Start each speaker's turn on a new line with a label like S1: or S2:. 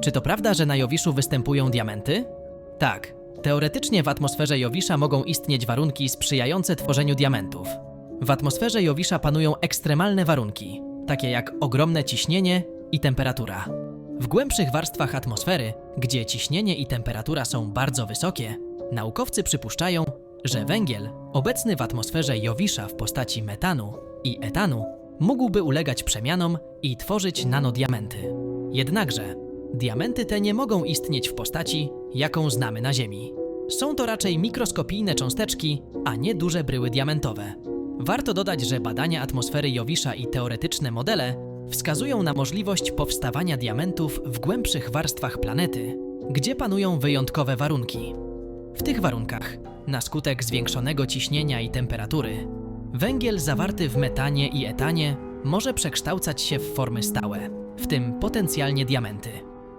S1: Czy to prawda, że na Jowiszu występują diamenty? Tak. Teoretycznie w atmosferze Jowisza mogą istnieć warunki sprzyjające tworzeniu diamentów. W atmosferze Jowisza panują ekstremalne warunki, takie jak ogromne ciśnienie i temperatura. W głębszych warstwach atmosfery, gdzie ciśnienie i temperatura są bardzo wysokie, naukowcy przypuszczają, że węgiel obecny w atmosferze Jowisza w postaci metanu i etanu mógłby ulegać przemianom i tworzyć nanodiamenty. Jednakże diamenty te nie mogą istnieć w postaci, jaką znamy na Ziemi. Są to raczej mikroskopijne cząsteczki, a nie duże bryły diamentowe. Warto dodać, że badania atmosfery Jowisza i teoretyczne modele wskazują na możliwość powstawania diamentów w głębszych warstwach planety, gdzie panują wyjątkowe warunki. W tych warunkach, na skutek zwiększonego ciśnienia i temperatury, węgiel zawarty w metanie i etanie może przekształcać się w formy stałe, w tym potencjalnie diamenty.